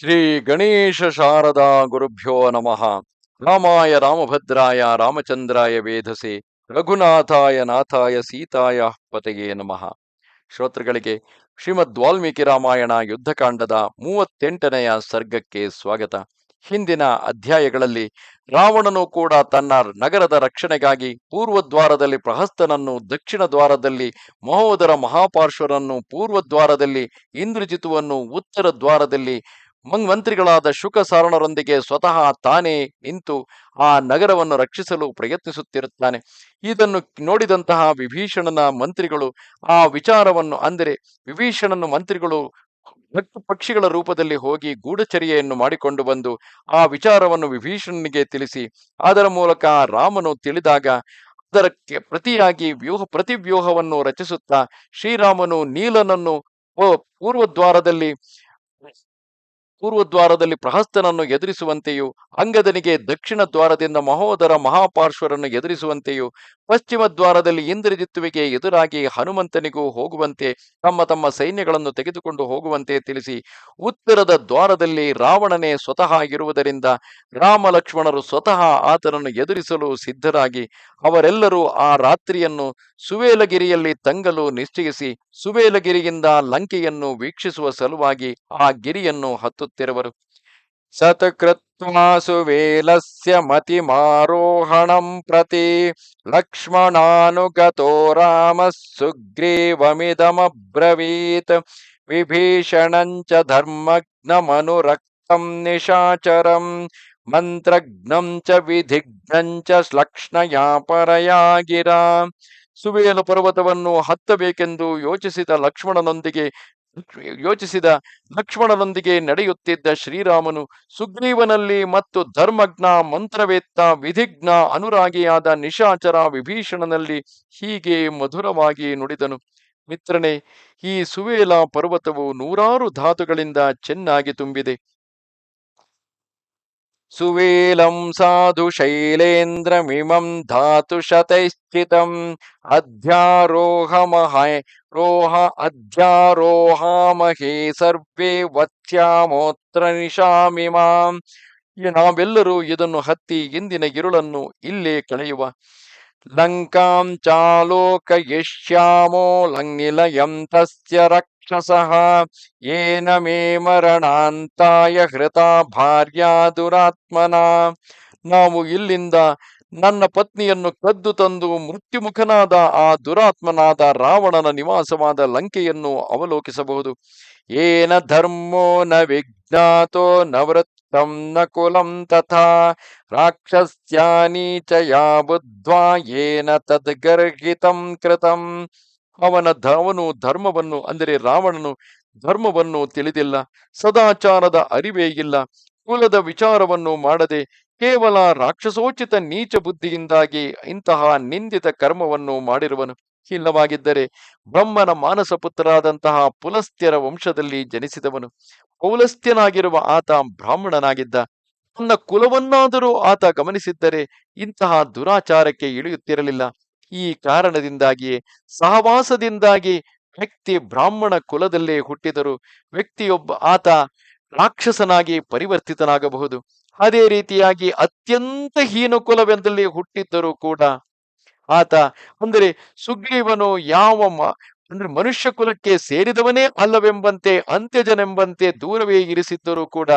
ಶ್ರೀ ಗಣೇಶ ಶಾರದಾ ಗುರುಭ್ಯೋ ನಮಃ. ರಾಮಾಯ ರಾಮಭದ್ರಾಯ ರಾಮಚಂದ್ರಾಯ ವೇಧಸೆ ರಘುನಾಥಾಯ ನಾಥಾಯ ಸೀತಾಯ ಪತೆಗೆ ನಮಃ. ಶ್ರೋತೃಗಳಿಗೆ ಶ್ರೀಮದ್ ವಾಲ್ಮೀಕಿ ರಾಮಾಯಣ ಯುದ್ಧಕಾಂಡದ ಮೂವತ್ತೆಂಟನೆಯ ಸರ್ಗಕ್ಕೆ ಸ್ವಾಗತ. ಹಿಂದಿನ ಅಧ್ಯಾಯಗಳಲ್ಲಿ ರಾವಣನು ಕೂಡ ತನ್ನ ನಗರದ ರಕ್ಷಣೆಗಾಗಿ ಪೂರ್ವ ದ್ವಾರದಲ್ಲಿ ಪ್ರಹಸ್ತನನ್ನು, ದಕ್ಷಿಣ ದ್ವಾರದಲ್ಲಿ ಮಹೋದರ ಮಹಾಪಾರ್ಶ್ವರನ್ನು ಪೂರ್ವ ದ್ವಾರದಲ್ಲಿ ಇಂದ್ರಜಿತುವನ್ನು, ಉತ್ತರ ದ್ವಾರದಲ್ಲಿ ಮಂತ್ರಿಗಳಾದ ಶುಕ ಸಾರಣರೊಂದಿಗೆ ಸ್ವತಃ ತಾನೇ ನಿಂತು ಆ ನಗರವನ್ನು ರಕ್ಷಿಸಲು ಪ್ರಯತ್ನಿಸುತ್ತಿರುತ್ತಾನೆ. ಇದನ್ನು ನೋಡಿದಂತಹ ವಿಭೀಷಣನ ಮಂತ್ರಿಗಳು ಆ ವಿಚಾರವನ್ನು ಅಂದರೆ ವಿಭೀಷಣನ ಮಂತ್ರಿಗಳು ಭಕ್ತ ಪಕ್ಷಿಗಳ ರೂಪದಲ್ಲಿ ಹೋಗಿ ಗೂಢಚರ್ಯೆಯನ್ನು ಮಾಡಿಕೊಂಡು ಬಂದು ಆ ವಿಚಾರವನ್ನು ವಿಭೀಷಣನಿಗೆ ತಿಳಿಸಿ, ಅದರ ಮೂಲಕ ರಾಮನು ತಿಳಿದಾಗ ಅದರಕ್ಕೆ ಪ್ರತಿಯಾಗಿ ವ್ಯೂಹ, ಪ್ರತಿವ್ಯೂಹವನ್ನು ರಚಿಸುತ್ತಾ ಶ್ರೀರಾಮನು ನೀಲನನ್ನು ಪೂರ್ವ ದ್ವಾರದಲ್ಲಿ ಪೂರ್ವ ದ್ವಾರದಲ್ಲಿ ಪ್ರಹಸ್ತನನ್ನು ಎದುರಿಸುವಂತೆಯೂ ಅಂಗದನಿಗೆ ದಕ್ಷಿಣ ದ್ವಾರದಿಂದ ಮಹೋದರ ಮಹಾಪಾರ್ಶ್ವರನ್ನು ಎದುರಿಸುವಂತೆಯೂ ಪಶ್ಚಿಮ ದ್ವಾರದಲ್ಲಿ ಇಂದ್ರಜಿತ್ತುವಿಗೆ ಎದುರಾಗಿ ಹನುಮಂತನಿಗೂ ಹೋಗುವಂತೆ, ತಮ್ಮ ತಮ್ಮ ಸೈನ್ಯಗಳನ್ನು ತೆಗೆದುಕೊಂಡು ಹೋಗುವಂತೆ ತಿಳಿಸಿ, ಉತ್ತರದ ದ್ವಾರದಲ್ಲಿ ರಾವಣನೇ ಸ್ವತಃ ಇರುವುದರಿಂದ ರಾಮ ಲಕ್ಷ್ಮಣರು ಸ್ವತಃ ಆತನನ್ನು ಎದುರಿಸಲು ಸಿದ್ಧರಾಗಿ, ಅವರೆಲ್ಲರೂ ಆ ರಾತ್ರಿಯನ್ನು ಸುವೇಲಗಿರಿಯಲ್ಲಿ ತಂಗಲು ನಿಶ್ಚಯಿಸಿ, ಸುವೇಲಗಿರಿಯಿಂದ ಲಂಕೆಯನ್ನು ವೀಕ್ಷಿಸುವ ಸಲುವಾಗಿ ಆ ಗಿರಿಯನ್ನು ಹತ್ತುತ್ತಿರುವರು. ಸತಕೃತ್ವಾ ಸುವೇಲಸ್ಯ ಮತಿಮಾರೋಹಣಂ ಪ್ರತಿ ಲಕ್ಷ್ಮಣಾನುಗತೋ ರಾಮ ಸುಗ್ರೀವಮಿದಮಬ್ರವೀತ್ ವಿಭೀಷಣಂಚ ಧರ್ಮಗ್ನಮನುರಕ್ತಂ ನಿಶಾಚರಂ ಮಂತ್ರಜ್ಞಂ ಚ ವಿಧಿಗ್ನಂ ಚ ಲಕ್ಷ್ಣಯಾ ಪರಯಾ ಗಿರಾ ಸುವೇಲ ಪರ್ವತವನ್ನು ಹತ್ತಬೇಕೆಂದು ಯೋಚಿಸಿದ ಲಕ್ಷ್ಮಣನೊಂದಿಗೆ ಯೋಚಿಸಿದ ಲಕ್ಷ್ಮಣನೊಂದಿಗೆ ನಡೆಯುತ್ತಿದ್ದ ಶ್ರೀರಾಮನು ಸುಗ್ರೀವನಲ್ಲಿ ಮತ್ತು ಧರ್ಮಜ್ಞ, ಮಂತ್ರವೇತ್ತ, ವಿಧಿಜ್ಞ, ಅನುರಾಗಿಯಾದ ನಿಶಾಚರ ವಿಭೀಷಣನಲ್ಲಿ ಹೀಗೆ ಮಧುರವಾಗಿ ನುಡಿದನು. ಮಿತ್ರನೇ, ಈ ಸುವೇಲ ಪರ್ವತವು ನೂರಾರು ಧಾತುಗಳಿಂದ ಚೆನ್ನಾಗಿ ತುಂಬಿದೆ. ಸುವೇಲಂ ಸಾಧು ಶೈಲೇಂದ್ರಮಿಮಂ ಧಾತು ಶತೈಶ್ಚಿತಂ ಅಧ್ಯಾರೋಹಮಹೈ ರೋಹ ಅಧ್ಯಾರೋಹಾಮಹೇ ಸರ್ವೇ ವತ್ಸ್ಯಾಮೋತ್ರ ನಿಶಾಮಿಮಾಂ ನಾವೆಲ್ಲರೂ ಇದನ್ನು ಹತ್ತಿ ಇಂದಿನ ಗಿರುಳನ್ನು ಇಲ್ಲೇ ಕಳೆಯುವ. ಲಂಕಾಂ ಚಾಲೋಕಯಿಷ್ಯಾಮೋ ಲಂಗ್ನಿಲಯಂ ತಸ್ಯ ಏನ ಮೇ ಮರಣಾಂತಾಯ ಹೃತ ಭಾರ್ಯಾ ದುರಾತ್ಮನ. ನಾವು ಇಲ್ಲಿಂದ ನನ್ನ ಪತ್ನಿಯನ್ನು ಕದ್ದು ತಂದು ಮೃತ್ಯುಮುಖನಾದ ಆ ದುರಾತ್ಮನಾದ ರಾವಣನ ನಿವಾಸವಾದ ಲಂಕೆಯನ್ನು ಅವಲೋಕಿಸಬಹುದು. ಏನ ಧರ್ಮೋ ನ ವಿಜ್ಞಾತೋ ನ ವೃತ್ತಂ ನ ಕುಲಂ ತಥಾ. ರಾಕ್ಷಸ್ಯಾನಿ ಚ ಯಾ ಬುದ್ಧ್ವಾ ಏನ ತದ್ಗರ್ಹಿತಂ ಕೃತಂ. ಅವನ ಅವನು ಧರ್ಮವನ್ನು, ಅಂದರೆ ರಾವಣನು ಧರ್ಮವನ್ನು ತಿಳಿದಿಲ್ಲ, ಸದಾಚಾರದ ಅರಿವೇ ಇಲ್ಲ, ಕುಲದ ವಿಚಾರವನ್ನು ಮಾಡದೆ ಕೇವಲ ರಾಕ್ಷಸೋಚಿತ ನೀಚ ಬುದ್ಧಿಯಿಂದಾಗಿ ಇಂತಹ ನಿಂದಿತ ಕರ್ಮವನ್ನು ಮಾಡಿರುವನು. ಇಲ್ಲವಾಗಿದ್ದರೆ ಬ್ರಹ್ಮನ ಮಾನಸ ಪುತ್ರರಾದಂತಹ ಪುಲಸ್ತ್ಯರ ವಂಶದಲ್ಲಿ ಜನಿಸಿದವನು. ಪೌಲಸ್ತ್ಯನಾಗಿರುವ ಆತ ಬ್ರಾಹ್ಮಣನಾಗಿದ್ದ. ತನ್ನ ಕುಲವನ್ನಾದರೂ ಆತ ಗಮನಿಸಿದ್ದರೆ ಇಂತಹ ದುರಾಚಾರಕ್ಕೆ ಇಳಿಯುತ್ತಿರಲಿಲ್ಲ. ಈ ಕಾರಣದಿಂದಾಗಿ, ಸಹವಾಸದಿಂದಾಗಿ ವ್ಯಕ್ತಿ ಬ್ರಾಹ್ಮಣ ಕುಲದಲ್ಲೇ ಹುಟ್ಟಿದರು ವ್ಯಕ್ತಿಯೊಬ್ಬ ಆತ ರಾಕ್ಷಸನಾಗಿ ಪರಿವರ್ತಿತನಾಗಬಹುದು. ಅದೇ ರೀತಿಯಾಗಿ ಅತ್ಯಂತ ಹೀನ ಕುಲವೆಂದಲ್ಲಿ ಹುಟ್ಟಿದ್ದರೂ ಕೂಡ ಆತ ಅಂದರೆ ಸುಗ್ರೀವನು ಯಾವ ಅಂದ್ರೆ ಮನುಷ್ಯ ಕುಲಕ್ಕೆ ಸೇರಿದವನೇ ಅಲ್ಲವೆಂಬಂತೆ, ಅಂತ್ಯಜನೆಂಬಂತೆ ದೂರವೇ ಇರಿಸಿದ್ದರೂ ಕೂಡ,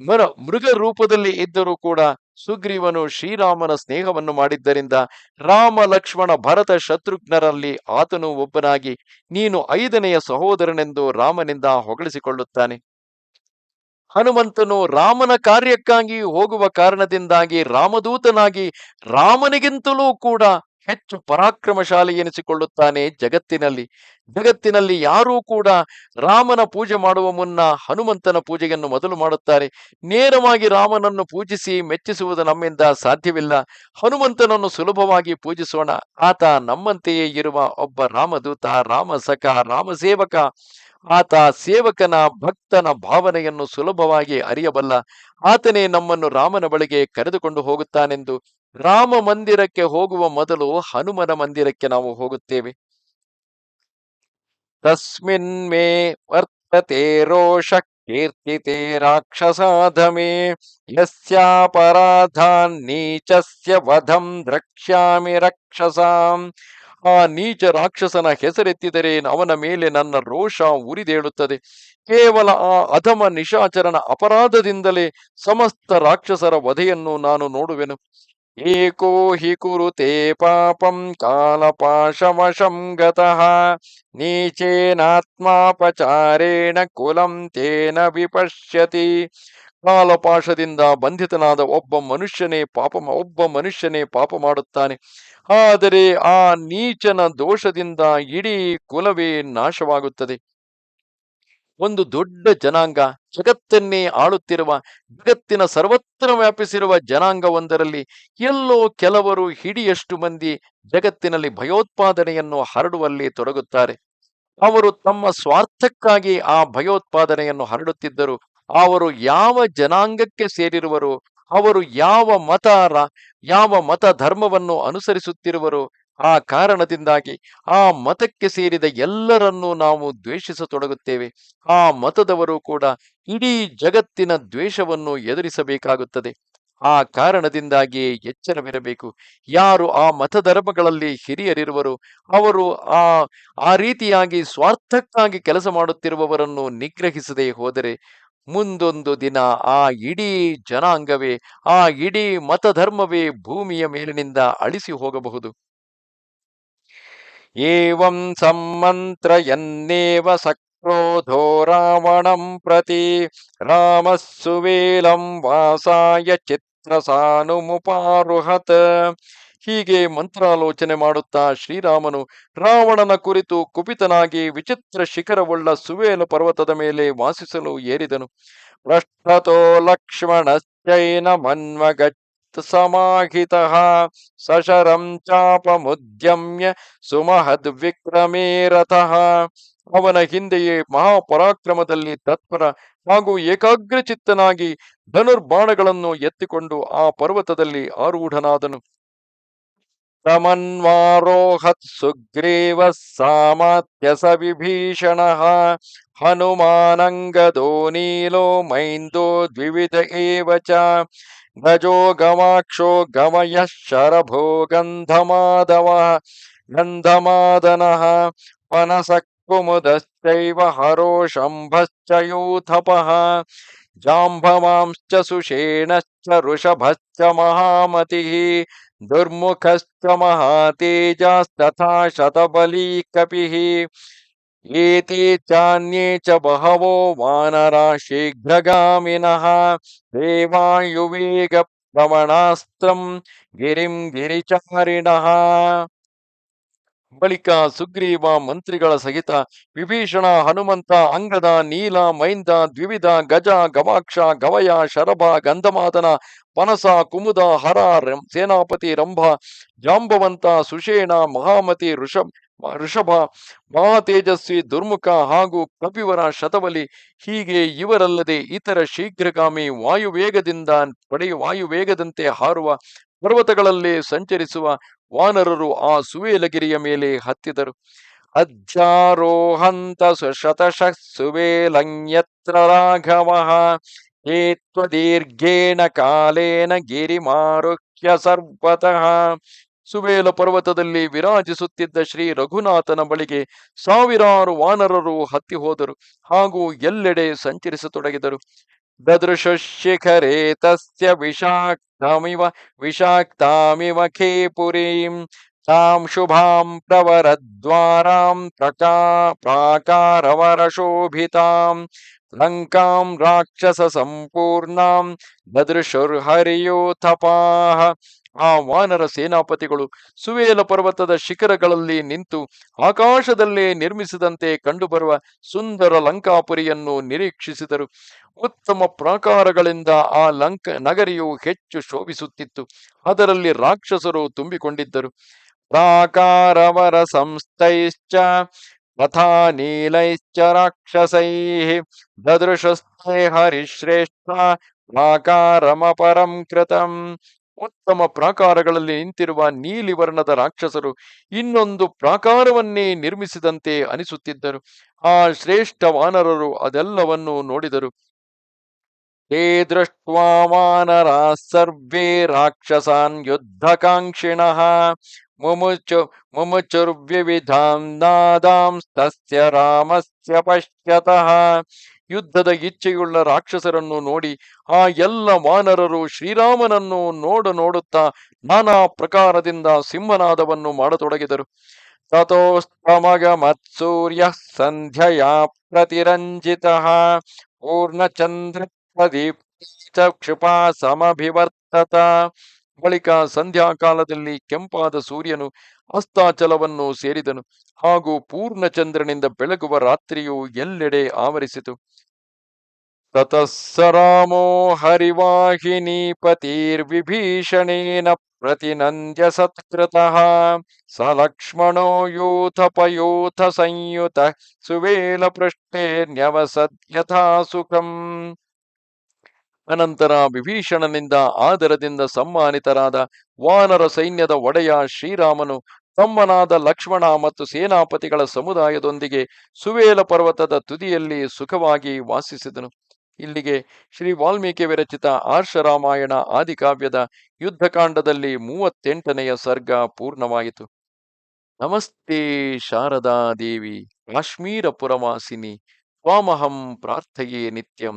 ಮರ ಮೃಗ ರೂಪದಲ್ಲಿ ಇದ್ದರೂ ಕೂಡ ಸುಗ್ರೀವನು ಶ್ರೀರಾಮನ ಸ್ನೇಹವನ್ನು ಮಾಡಿದ್ದರಿಂದ ರಾಮ ಲಕ್ಷ್ಮಣ ಭರತ ಶತ್ರುಘ್ನರಲ್ಲಿ ಆತನು ಒಬ್ಬನಾಗಿ ನೀನು ಐದನೆಯ ಸಹೋದರನೆಂದು ರಾಮನಿಂದ ಹೊಗಳಿಸಿಕೊಳ್ಳುತ್ತಾನೆ. ಹನುಮಂತನು ರಾಮನ ಕಾರ್ಯಕ್ಕಾಗಿ ಹೋಗುವ ಕಾರಣದಿಂದಾಗಿ ರಾಮದೂತನಾಗಿ ರಾಮನಿಗಿಂತಲೂ ಕೂಡ ಹೆಚ್ಚು ಪರಾಕ್ರಮಶಾಲಿ ಎನಿಸಿಕೊಳ್ಳುತ್ತಾನೆ ಜಗತ್ತಿನಲ್ಲಿ. ಜಗತ್ತಿನಲ್ಲಿ ಯಾರೂ ಕೂಡ ರಾಮನ ಪೂಜೆ ಮಾಡುವ ಮುನ್ನ ಹನುಮಂತನ ಪೂಜೆಯನ್ನು ಮೊದಲು ಮಾಡುತ್ತಾರೆ. ನೇರವಾಗಿ ರಾಮನನ್ನು ಪೂಜಿಸಿ ಮೆಚ್ಚಿಸುವುದು ನಮ್ಮಿಂದ ಸಾಧ್ಯವಿಲ್ಲ. ಹನುಮಂತನನ್ನು ಸುಲಭವಾಗಿ ಪೂಜಿಸೋಣ. ಆತ ನಮ್ಮಂತೆಯೇ ಇರುವ ಒಬ್ಬ ರಾಮದೂತ ರಾಮ ಸಖ ರಾಮ ಸೇವಕ ಆತ ಸೇವಕನ, ಭಕ್ತನ ಭಾವನೆಯನ್ನು ಸುಲಭವಾಗಿ ಅರಿಯಬಲ್ಲ. ಆತನೇ ನಮ್ಮನ್ನು ರಾಮನ ಬಳಿಗೆ ಕರೆದುಕೊಂಡು ಹೋಗುತ್ತಾನೆಂದು ರಾಮ ಮಂದಿರಕ್ಕೆ ಹೋಗುವ ಮೊದಲು ಹನುಮನ ಮಂದಿರಕ್ಕೆ ನಾವು ಹೋಗುತ್ತೇವೆ. ತಸ್ಮಿನ್ ಮೇ ವರ್ತತೆ ರೋಷ ಕೀರ್ತಿತೆ ರಾಕ್ಷಸಾಧಮೇ ಯಸ್ಯಾಪರಾಧಾನ್ ನೀಚಸ್ಯ ವಧಂ ದ್ರಕ್ಷ್ಯಾಮಿ ರಕ್ಷಸಾಂ. ಆ ನೀಚ ರಾಕ್ಷಸನ ಹೆಸರೆತ್ತಿದರೆ ಅವನ ಮೇಲೆ ನನ್ನ ರೋಷ ಉರಿದೇಳುತ್ತದೆ. ಕೇವಲ ಆ ಅಧಮ ನಿಶಾಚರನ ಅಪರಾಧದಿಂದಲೇ ಸಮಸ್ತ ರಾಕ್ಷಸರ ವಧೆಯನ್ನು ನಾನು ನೋಡುವೆನು. ಏಕೋ ಹಿ ಕುರುತೆ ಪಾಪಂ ಕಾಲಪಾಶವಶಂ ಗತಃ ನೀಚೇನಾತ್ಮಾಪಚಾರೇಣ ಕುಲಂ ತೇನ ವಿಪಶ್ಯತಿ ಕಾಲಪಾಶದಿಂದ ಬಂಧಿತನಾದ ಒಬ್ಬ ಮನುಷ್ಯನೇ ಪಾಪ ಒಬ್ಬ ಮನುಷ್ಯನೇ ಪಾಪ ಮಾಡುತ್ತಾನೆ। ಆದರೆ ಆ ನೀಚನ ದೋಷದಿಂದ ಇಡೀ ಕುಲವೇ ನಾಶವಾಗುತ್ತದೆ। ಒಂದು ದೊಡ್ಡ ಜನಾಂಗ, ಜಗತ್ತನ್ನೇ ಆಳುತ್ತಿರುವ, ಜಗತ್ತಿನ ಸರ್ವತ್ರ ವ್ಯಾಪಿಸಿರುವ ಜನಾಂಗವೊಂದರಲ್ಲಿ ಎಲ್ಲೋ ಕೆಲವರು ಹಿಡಿಯಷ್ಟು ಮಂದಿ ಜಗತ್ತಿನಲ್ಲಿ ಭಯೋತ್ಪಾದನೆಯನ್ನು ಹರಡುವಲ್ಲಿ ತೊಡಗುತ್ತಾರೆ. ಅವರು ತಮ್ಮ ಸ್ವಾರ್ಥಕ್ಕಾಗಿ ಆ ಭಯೋತ್ಪಾದನೆಯನ್ನು ಹರಡುತ್ತಿದ್ದರು. ಅವರು ಯಾವ ಜನಾಂಗಕ್ಕೆ ಸೇರಿರುವರು, ಅವರು ಯಾವ ಮತ ಯಾವ ಮತ ಧರ್ಮವನ್ನು ಅನುಸರಿಸುತ್ತಿರುವರು ಆ ಕಾರಣದಿಂದಾಗಿ ಆ ಮತಕ್ಕೆ ಸೇರಿದ ಎಲ್ಲರನ್ನೂ ನಾವು ದ್ವೇಷಿಸತೊಡಗುತ್ತೇವೆ. ಆ ಮತದವರು ಕೂಡ ಇಡೀ ಜಗತ್ತಿನ ದ್ವೇಷವನ್ನು ಎದುರಿಸಬೇಕಾಗುತ್ತದೆ. ಆ ಕಾರಣದಿಂದಾಗಿ ಎಚ್ಚರವಿರಬೇಕು. ಯಾರು ಆ ಮತಧರ್ಮಗಳಲ್ಲಿ ಹಿರಿಯರಿರುವರು ಅವರು ಆ ಆ ರೀತಿಯಾಗಿ ಸ್ವಾರ್ಥಕ್ಕಾಗಿ ಕೆಲಸ ಮಾಡುತ್ತಿರುವವರನ್ನು ನಿಗ್ರಹಿಸದೆ ಹೋದರೆ ಮುಂದೊಂದು ದಿನ ಆ ಇಡೀ ಜನಾಂಗವೇ, ಆ ಇಡೀ ಮತಧರ್ಮವೇ ಭೂಮಿಯ ಮೇಲಿನಿಂದ ಅಳಿಸಿ ಹೋಗಬಹುದು. ಏವಂ ಸಂಮಂತ್ರಯನ್ನೇವ ಸಕ್ರೋಧೋ ರಾವಣಂ ಪ್ರತಿ ಸುವೇಲಂ ವಾಸಾಯ ಚಿತ್ರಸಾನುಮುಪಾರುಹತ್ ಹೀಗೆ ಮಂತ್ರಾಲೋಚನೆ ಮಾಡುತ್ತಾ ಶ್ರೀರಾಮನು ರಾವಣನ ಕುರಿತು ಕುಪಿತನಾಗಿ ವಿಚಿತ್ರ ಶಿಖರವುಳ್ಳ ಸುವೇಲ ಪರ್ವತದ ಮೇಲೆ ವಾಸಿಸಲು ಏರಿದನು. ಪೃಷ್ಠತೋ ಲಕ್ಷ್ಮಣಶ್ಚೈನ ಮನ್ವಗಚ್ಚ ಸಮಾಹಿತಃ ಸಶರಂ ಚಾಪಮುದ್ಯಮ್ಯ ಸುಮಹದ್ವಿಕ್ರಮೇ ರಥಃ. ಅವನ ಹಿಂದೆಯೇ ಮಹಾಪರಾಕ್ರಮದಲ್ಲಿ ತತ್ಪರ ಹಾಗೂ ಏಕಾಗ್ರಚಿತ್ತನಾಗಿ ಧನುರ್ಬಾಣಗಳನ್ನು ಎತ್ತಿಕೊಂಡು ಆ ಪರ್ವತದಲ್ಲಿ ಆರೂಢನಾದನು. ಸಮನ್ವಾರೋಹತ್ ಸುಗ್ರೀವ ಸಾಮಾತ್ಯ ಸ ವಿಭೀಷಣ ಹನುಮಾನಂಗದೋ ನೀಲೋ ಮೈಂದೋ ದ್ವಿವಿಧ ಏವ ಚ ಗಜೋ ಗವಾಕ್ಷೋ ಗಮಯ ಶರಭೋ ಗಂಧಮಾಧವ ಗಂಧಮಾದನಃ ಪನಸ ಕುಮುದಶ್ಚೈವ ಹರೋ ಶಂಭಶ್ಚ ಯೂಥಪಃ ಜಾಂಬವಾಂಶ್ಚ ಸುಷೇಣಶ್ಚ ಋಷಭಶ್ಚ ಮಹಾಮತಿಃ ದುರ್ಮುಖಶ್ಚ ಮಹಾತೇಜಸ್ತಥಾ ಶತಬಲಿ चान्ये च ವಾನರಾ ಶೀಘ್ರಗಾಮಿನಃ. ದೇವಾಯುವೇಗ ಪ್ರವಣಾಸ್ತ್ರಂ ಗಿರಿಂ ಗಿರಿಚಾರಿಣಃ. ಬಳಿಕ ಸುಗ್ರೀವ ಮಂತ್ರಿಗಳ ಸಹಿತ ವಿಭೀಷಣ, ಹನುಮಂತ, ಅಂಗದ, ನೀಲ, ಮೈಂದ, ದ್ವಿವಿಧ, ಗಜ, ಗವಾಕ್ಷ, ಗವಯ, ಶರಭ, ಗಂಧಮಾದನ, ಪನಸ, ಕುಮುದ, ಹರ ಸೇನಾಪತಿ ರಂಭ, ಜಾಂಬವಂತ, ಸುಷೇಣ, ಮಹಾಮತಿ ಋಷಭ ಋಷಭ, ಮಹಾತೇಜಸ್ವಿ, ದುರ್ಮುಖ ಹಾಗೂ ಕಪಿವರ ಶತಬಲಿ ಹೀಗೆ ಇವರಲ್ಲದೆ ಇತರ ಶೀಘ್ರಗಾಮಿ ವಾಯುವೇಗದಿಂದ ಪಡೆಯ ವಾಯುವೇಗದಂತೆ ಹಾರುವ ಪರ್ವತಗಳಲ್ಲಿ ಸಂಚರಿಸುವ ವಾನರರು ಆ ಸುವೇಲಗಿರಿಯ ಮೇಲೆ ಹತ್ತಿದರು. ಅಜ್ಜಾರೋಹಂತ ಸುಶತಶ ಸುವೇಲಂಯತ್ರ ರಾಘವ ಏತ್ವದೀರ್ಘೇಣ ಕಾಲೇನ ಗಿರಿಮಾರುಹ್ಯ ಸರ್ವತಃ. ಸುವೇಲ ಪರ್ವತದಲ್ಲಿ ವಿರಾಜಿಸುತ್ತಿದ್ದ ಶ್ರೀ ರಘುನಾಥನ ಬಳಿಗೆ ಸಾವಿರಾರು ವಾನರರು ಹತ್ತಿ ಹೋದರು. ಹಾಗೂ ಎಲ್ಲೆಡೆ ಸಂಚರಿಸತೊಡಗಿದರು. ದದೃಶ ಶಿಖರೇ ತಸ್ಯ ವಿಷಾಕ್ತಮಿವ, ವಿಷಾಕ್ತಾಮಿವ ಖೇಪುರೀಂ ತಾಂ ಶುಭಾಂ ಪ್ರವರದ್ವಾರಾಂ ಪ್ರಕಾ, ಪ್ರಾಕಾರವರಶೋಭಿತಾಂ, ಲಂಕಾಂ ರಾಕ್ಷಸ ಸಂಪೂರ್ಣಾಂ ದದೃಶುರ್ಹರಿಯೋಥಪಾಹ ಆ ವಾನರ ಸೇನಾಪತಿಗಳು ಸುವೇಲ ಪರ್ವತದ ಶಿಖರಗಳಲ್ಲಿ ನಿಂತು ಆಕಾಶದಲ್ಲೇ ನಿರ್ಮಿಸಿದಂತೆ ಕಂಡುಬರುವ ಸುಂದರ ಲಂಕಾಪುರಿಯನ್ನು ನಿರೀಕ್ಷಿಸಿದರು. ಉತ್ತಮ ಪ್ರಾಕಾರಗಳಿಂದ ಆ ಲಂಕ ನಗರಿಯು ಹೆಚ್ಚು ಶೋಭಿಸುತ್ತಿತ್ತು. ಅದರಲ್ಲಿ ರಾಕ್ಷಸರು ತುಂಬಿಕೊಂಡಿದ್ದರು. ಪ್ರಾಕಾರವರ ಸಂಸ್ಥೈಶ್ಚ ರಥಾ ನೀಲೈಶ್ಚ ರಾಕ್ಷಸೈ ದದೃಶಸ್ತೆ ಹರಿಶ್ರೇಷ್ಠ ಪ್ರಾಕಾರಮಪರಂ ಕೃತಂ ಉತ್ತಮ ಪ್ರಾಕಾರಗಳಲ್ಲಿ ನಿಂತಿರುವ ನೀಲಿ ವರ್ಣದ ರಾಕ್ಷಸರು ಇನ್ನೊಂದು ಪ್ರಾಕಾರವನ್ನೇ ನಿರ್ಮಿಸಿದಂತೆ ಅನಿಸುತ್ತಿದ್ದರು. ಆ ಶ್ರೇಷ್ಠ ವಾನರರು ಅದೆಲ್ಲವನ್ನು ನೋಡಿದರು. ಹೇ ದೃಷ್ಟ್ವಾ ವಾನರ ಸರ್ವೇ ರಾಕ್ಷಸಾನ್ ಯುದ್ಧಕಾಂಕ್ಷಿಣ. ಮುಮುಚು ಮುಮುಚುರ್ವಿವಿಧಾಂ ತಸ್ಯ ರಾಮಸ್ಯ ಪಶ್ಯತಃ. ಯುದ್ಧದ ಇಚ್ಛೆಯುಳ್ಳ ರಾಕ್ಷಸರನ್ನು ನೋಡಿ ಆ ಎಲ್ಲ ವಾನರರು ಶ್ರೀರಾಮನನ್ನು ನೋಡ ನೋಡುತ್ತಾ ನಾನಾ ಪ್ರಕಾರದಿಂದ ಸಿಂಹನಾದವನ್ನು ಮಾಡತೊಡಗಿದರು. ಸೂರ್ಯ ಸಂಧ್ಯಯಾ ಪ್ರತಿರಂಜಿತ. ಪೂರ್ಣಚಂದ್ರ ದೀಪ್ತ ಕ್ಷಿಪಾ ಸಮಭಿವರ್ತತ. ಬಳಿಕ ಸಂಧ್ಯಾಕಾಲದಲ್ಲಿ ಕೆಂಪಾದ ಸೂರ್ಯನು ಅಸ್ತಾಚಲವನ್ನು ಸೇರಿದನು. ಹಾಗೂ ಪೂರ್ಣಚಂದ್ರನಿಂದ ಬೆಳಗುವ ರಾತ್ರಿಯು ಎಲ್ಲೆಡೆ ಆವರಿಸಿತು. ತತಸ್ಸರಾಮೋ ಸ ರಾಮೋ ಹರಿವಾಹಿನೀಪತಿರ್ವಿಭೀಷಣೇನ ಪ್ರತಿನಂದ್ಯ ಸತ್ಕೃತಃ ಸ ಲಕ್ಷ್ಮಣೋ ಯೂಥಪಯೂಥ ಸಂಯುತ ಸುವೇಲ ಪೃಷ್ಠೇ ನ್ಯವಸದ್ ಯಥಾ ಸುಖಂ ಅನಂತರ ವಿಭೀಷಣನಿಂದ ಆದರದಿಂದ ಸಮ್ಮಾನಿತರಾದ ವಾನರ ಸೈನ್ಯದ ಒಡೆಯ ಶ್ರೀರಾಮನು ತಮ್ಮನಾದ ಲಕ್ಷ್ಮಣ ಮತ್ತು ಸೇನಾಪತಿಗಳ ಸಮುದಾಯದೊಂದಿಗೆ ಸುವೇಲ ಪರ್ವತದ ತುದಿಯಲ್ಲಿ ಸುಖವಾಗಿ ವಾಸಿಸಿದನು. ಇಲ್ಲಿಗೆ ಶ್ರೀ ವಾಲ್ಮೀಕಿ ವಿರಚಿತ ಆರ್ಷರಾಮಾಯಣ ಆದಿಕಾವ್ಯದ ಯುದ್ಧಕಾಂಡದಲ್ಲಿ ಮೂವತ್ತೆಂಟನೆಯ ಸರ್ಗ ಪೂರ್ಣವಾಯಿತು. ನಮಸ್ತೆ ಶಾರದಾ ದೇವಿ, ಕಾಶ್ಮೀರ ತ್ವಾಮಹಂ ಪ್ರಾರ್ಥಯೇ ನಿತ್ಯಂ.